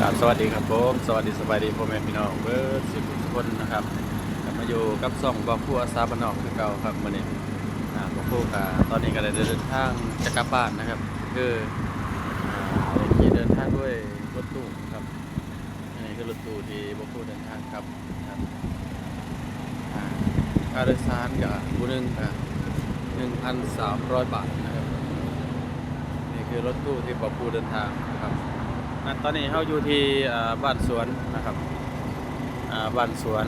ครับสวัสดีครับผมสวัสดีสบายดีพ่อแม่พี่น้องเบิร์สิบทุกคนนะครับกลับมาอยู่กับซ่องบอคู่อาซาบานอกคือเก่าครับมื่อนี้บอคู่กับตอนนี้ก็ได้เดินทางจะกลับบ้านนะครับคือขี่เดินทางด้วยรถตู้ครับอันนี้คือรถตู้ที่บอคู่เดินทางครับค่าโดยสารกับผู้หนึ่งกับหนึ่งพันสามร้อยบาทนะครับนี่คือรถตู้ที่บอคู่เดินทางครับ อะตอนนี้เราอยู่ที่บ้านสวนนะครับบ้านสวน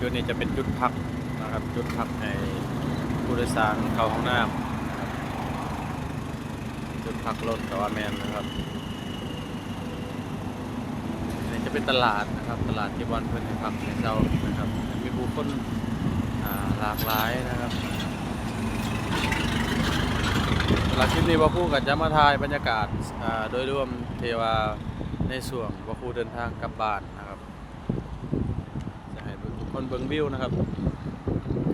จุดนี้จะเป็นจุดพักนะครับ จุดพักให้ผู้โดยสารเข้าห้องน้ำจุดพักรถแต่ว่าแมนนะครับอันนี้จะเป็นตลาดนะครับ ตลาดที่บอนเพื่อนพักในเช้านะครับ มีผู้คนหลากหลายนะครับ หลังคลิปนี้ว่าคู่กับจะมาถ่ายบรรยากาศโดยรวมเทวาในส่วนว่าคู่เดินทางกลับบ้านนะครับจะให้ทุกคนเบิ่งวิวนะครับ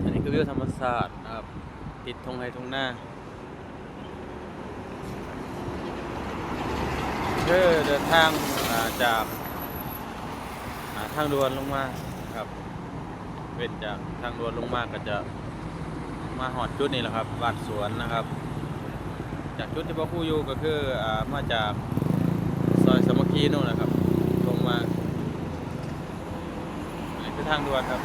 อันนี้คือวิวธรรมศาสตร์นะครับ ติดทงไฮทงหน้าคือเดินทางาจากาทางด่วนลงมาครับเป็นจากทางด่วนลงมาก็จะมาหอดจุดนี้แหละครับบ้านสวนนะครับ จากจุดที่พ่อครู่อยู่ก็คืออ่ามาจากซอยสามัคคีนู่นนะครับ ลงมาอันนี้คือทางด่วนครับ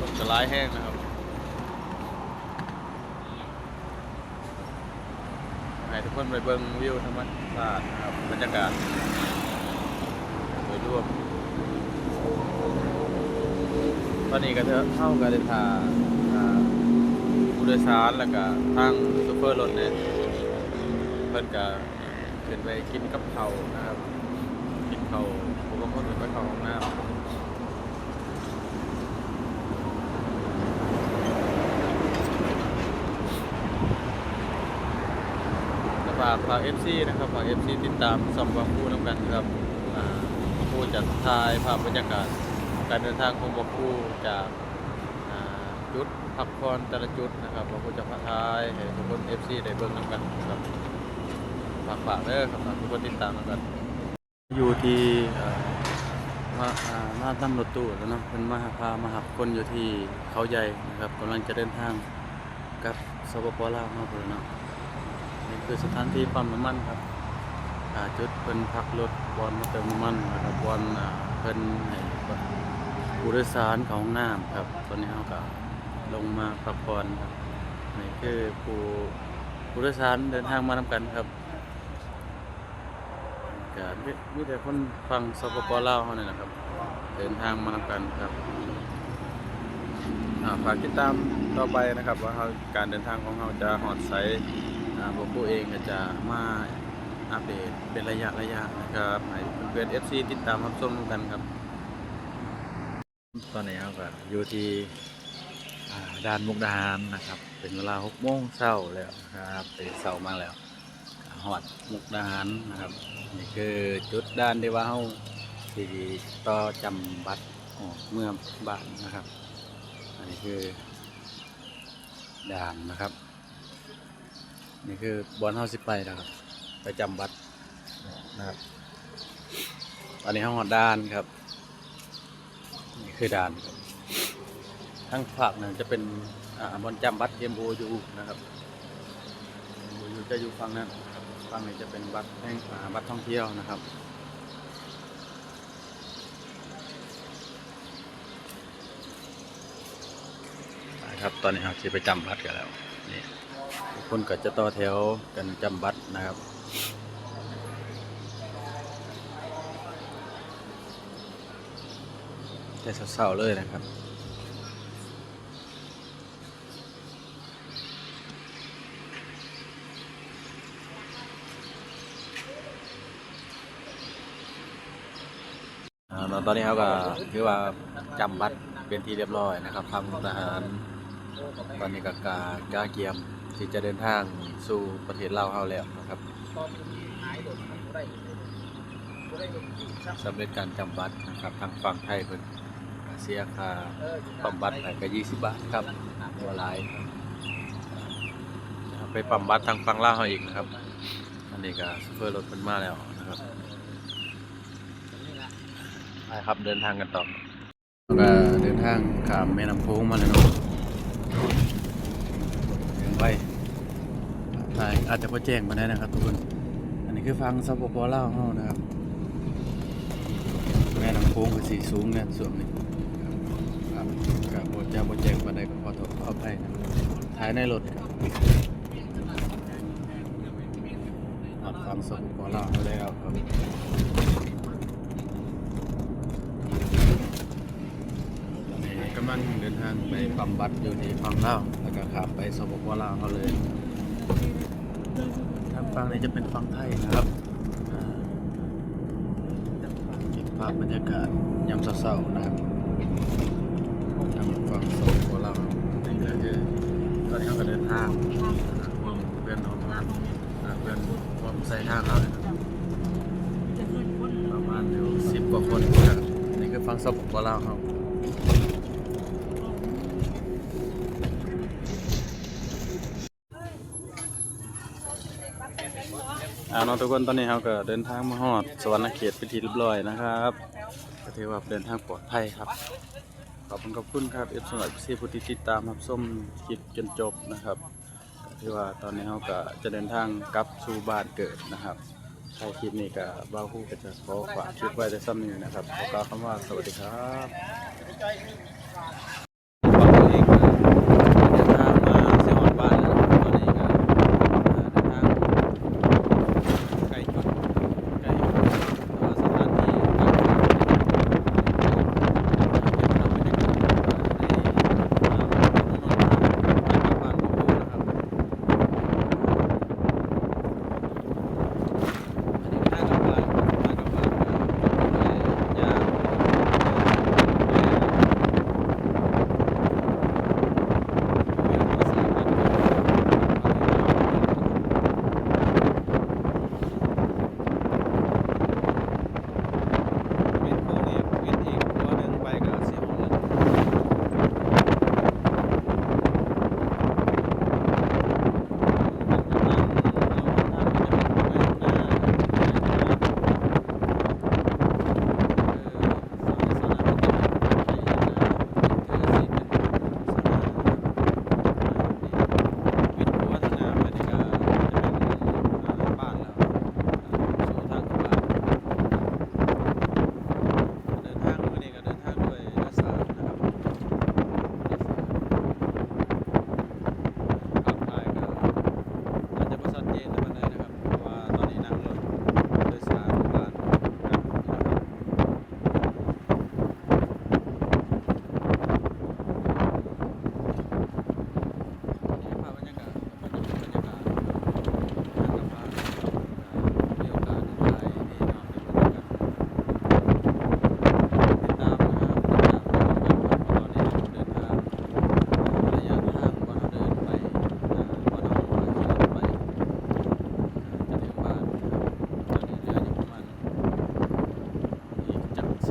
รถจะร้ายแห้งนะครับให้ทุกคนไปเบิ่งวิวธรรมชาติครับบรรยากาศโดยรวมตอนนี้ก็เถอะเข้ากันเลยทาอ่า ผู้โดยสารแล้วก็ทางซูเปอร์รถเนี่ยเพิ่นก็ขึ้นไปกินกับเขานะครับ กินเขาผมก็คนขึ้นไปเขาห้องน้ำฝากฝาก FC นะครับฝาก FC ติดตามสองบางคู่น้ำกันครับคู่จะถ่ายภาพบรรยากาศการเดินทางของบกูจาก จุดพักผ่อนแต่ละจุดนะครับบกูจะพาทายให้ทุกคน FC ได้เบิ่งนำกันครับฝากฝากเด้อครับฝากทุกคนติดตามนำกัน อยู่ที่เอ่อมาอ่ามาตั้งรถตู้แล้วเนาะเป็นมาพามาหับคนอยู่ที่เขาใหญ่นะครับกำลังจะเดินทางกับสปปลาวมาพุ่นเนาะนี่คือสถานที่ปั๊มน้ำมันครับจุดเพิ่นพักรถบอลมาเติมน้ำมันนะครับบอลเพิ่นให้ผู้โดยสารเข้าห้องน้ำครับตอนนี้เขาก็ ลงมาพักผ่อนครับนี่คือผู้ผู้โดยสารเดินทางมานำกันครับก็มีมีแต่คนฟังสปปลาวเท่านั้นนะครับ เดินทางมานำกันครับฝากติดตามต่อไปนะครับ ว่าเราการเดินทางของเราจะหอดไซอ่าพวกผู้เองจะมาอัปเดตเป็นระยะระยะนะครับให้เพื่อนๆ FC ติดตามรับชมกันครับ ตอนนี้เราก็อยู่ที่ ด่านมุกดาหารนะครับ เป็นเวลา6โมงเช้าแล้วครับเป็นเช้ามาแล้วหอดมุกดาหารนะครับนี่คือจุดด่านที่ว่าเราที่ต่อจำบัตรออกเมื่อบ้านนะครับ อันนี้คือด่านนะครับ นี่คือบอลเฮาสิไปนะครับไปจำบัตรนะครับตอนนี้ห้องหอดด้านครับ นี่คือด่านครับ ทั้งภาคนั้นจะเป็นอ่าบอลจำบัตร MOU นะครับ MOU จะอยู่ฝั่งนั้นครับฝั่งนี้จะเป็นบัตรแห่งอ่าบัตรท่องเที่ยวนะครับนะครับตอนนี้เราจะไปจำบัตรกันแล้วนี่ทุกคนก็จะต่อแถวกันจำบัตรนะครับแต่เศร้าๆเลยนะครับ อ่าตอนนี้เขาก็คือว่าจำบัตรเป็นที่เรียบร้อยนะครับทำทหาร ตอนนี้ก็กากาเกียมที่จะเดินทางสู่ประเทศลาวเฮาแล้วนะครับสำเร็จการจำบัตรนะครับทางฝั่งไทยเพิ่นเสียค่าปั๊มบัตรไปก็20 บาทครับตัวลายไปปั๊มบัตรทางฝั่งลาวเฮาอีกนะครับ อันนี้ก็ซูเฟอร์รถเพิ่นมาแล้วนะครับ ไปครับเดินทางกันต่อแล้วก็เดินทางข้ามแม่น้ำโขงมาเลยเนาะถึงไปถ่ายอาจจะบ่แจ้งมาได้นะครับทุกคน อันนี้คือฟังสปปลาเฮานะครับ แม่น้ำโขงก็สีสูงเนี่ยส่วนนี้ครับกับบจะบแจ้งมาได้ก็ขอโทษขออภัยนะถ่ายในรถครับรับฟังสปปลาวมาแล้วครับตอนนี้กำลังเดินทางไปปัมบัตอยู่ที่ฝั่งลาวแล้วก็ข้ามไปสปปลาวเขาเลยทางฝั่งนี้จะเป็นฝั่งไทยนะครับอ่าเก็บภาพบรรยากาศยามเศร้าๆนะครับทางฝั่งโซนของเรานี่ก็คือตอนนี้เราก็เดินทางพวกเพื่อนของเราอ่าเพื่อนพร้อมใส่ทางเราประมาณอยู่สิบกว่าคนนะครับนี่คือฝั่งโซนของเราครับ เอ่าน้องทุกคนตอนนี้เราก็เดินทางมาฮอดสวรรณเขตไปนที่เรียบร้อยนะครับก็ถือว่าเดินทางปลอดภัยครับ ขอบคุณขอบคุณครับเอฟสำหรับที่ผู้ที่ติดตามรับชมคลิปจนจบนะครับก็ถือว่าตอนนี้เราก็จะเดินทางกลับสู่บ้านเกิดนะครับใครคลิปนี้ก็บ้าคู่ก็จะขอฝากคลิปไว้ในซ้ำนี้นะครับขอกล่าวคำว่าสวัสดีครับ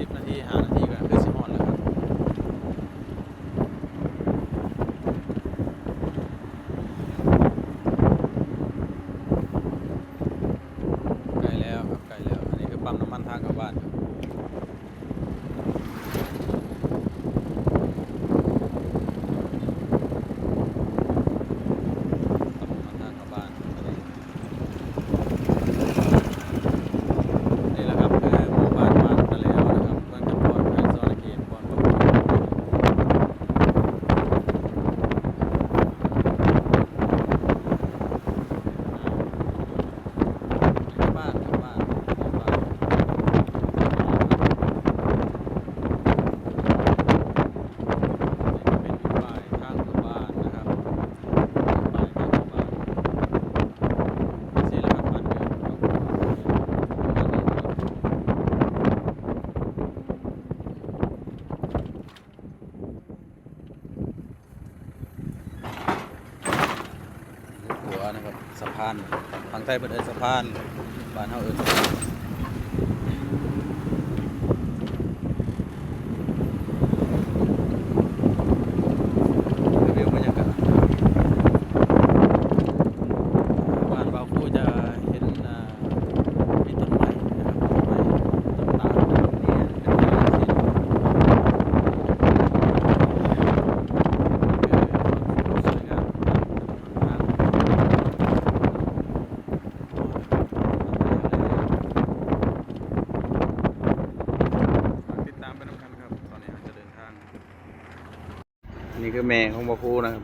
กจากสิบนาทีห้านาทีก็คือสิฮอดแล้วครับใกล้แล้วครับใกล้แล้วอันนี้คือปั๊มน้ำมันทางกลับบ้านครับ ตำบลทางเข้าบ้านนี่แหละครับคือหมู่บ้านบ้านตะแล้วนะครับเมืองจำปอนแขวงสวรรณเขตบอนปะปูอ่าบ้านครับบ้านบ้านนี่ก็เป็นป้ายทางเข้าบ้านนะครับ ไปไปเข้าบ้านเสียรหัสบ้านเกิดของหัวนะครับสะพานฝั่งไทยเป็นเอินสะพานบ้านเฮาเอินสะพานรีวิวบรรยากาศ คือ แม่ของบ่คูนะครับ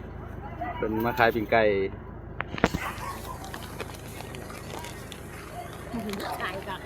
เป็นมาขายปิ่งไก่ขายกับ